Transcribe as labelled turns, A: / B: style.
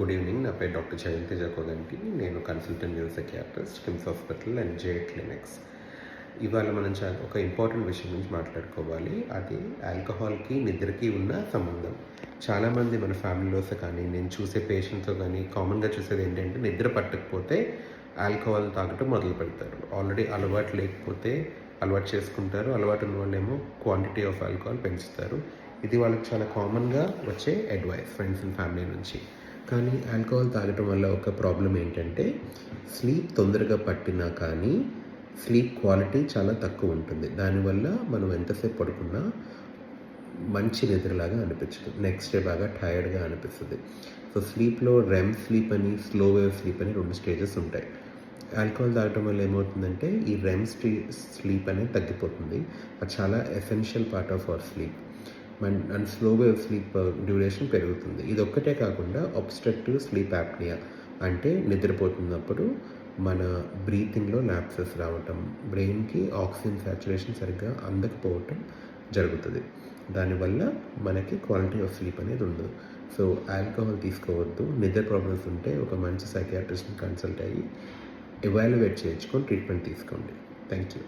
A: Good evening. నా పేరు doctor Jayanthi Jakodanti నేను consultant neuropsychiatrist KIMS hospital and J clinics. ఇవాళ మనం చాలా ఒక ఇంపార్టెంట్ విషయం గురించి మాట్లాడుకోవాలి. అది ఆల్కహాల్కి నిద్రకి ఉన్న సంబంధం. చాలామంది మన ఫ్యామిలీలోస్ కానీ నేను చూసే పేషెంట్స్తో కానీ కామన్గా చూసేది ఏంటంటే నిద్ర పట్టకపోతే ఆల్కహాల్ తాగటం మొదలు పెడతారు. ఆల్రెడీ అలవాటు లేకపోతే అలవాటు చేసుకుంటారు. అలవాటు ఉన్న వాళ్ళేమో క్వాంటిటీ ఆఫ్ ఆల్కహాల్ పెంచుతారు. ఇది వాళ్ళకి చాలా కామన్గా వచ్చే అడ్వైస్ ఫ్రెండ్స్ అండ్ ఫ్యామిలీ నుంచి. కానీ ఆల్కహాల్ తాగటం వల్ల ఒక ప్రాబ్లం ఏంటంటే స్లీప్ తొందరగా పట్టినా కానీ స్లీప్ క్వాలిటీ చాలా తక్కువ ఉంటుంది. దానివల్ల మనం ఎంతసేపు పడుకున్నా మంచి నిద్రలాగా అనిపించదు. నెక్స్ట్ డే బాగా టైర్డ్గా అనిపిస్తుంది. సో స్లీప్లో రెమ్ స్లీప్ అని స్లో వేవ్ స్లీప్ అని రెండు స్టేజెస్ ఉంటాయి. ఆల్కహాల్ తాగటం వల్ల ఏమవుతుందంటే ఈ రెమ్ స్లీప్ అనేది తగ్గిపోతుంది. అది చాలా essential part of our sleep. And slow wave sleep duration పెరుగుతుంది. ఇది ఒక్కటే కాకుండా అబ్స్ట్రక్టివ్ స్లీప్ యాప్నియా అంటే నిద్రపోతున్నప్పుడు మన బ్రీతింగ్లో ల్యాప్సెస్ రావటం బ్రెయిన్కి ఆక్సిజన్ సాచురేషన్ సరిగ్గా అందకపోవటం జరుగుతుంది. దానివల్ల మనకి క్వాలిటీ ఆఫ్ స్లీప్ అనేది ఉండదు. సో ఆల్కహాల్ తీసుకోవద్దు. నిద్ర ప్రాబ్లమ్స్ ఉంటే ఒక మంచి సైకియాట్రిస్ట్ని కన్సల్ట్ అయ్యి ఎవాల్యుయేట్ చేయించుకొని ట్రీట్మెంట్ తీసుకోండి. Thank you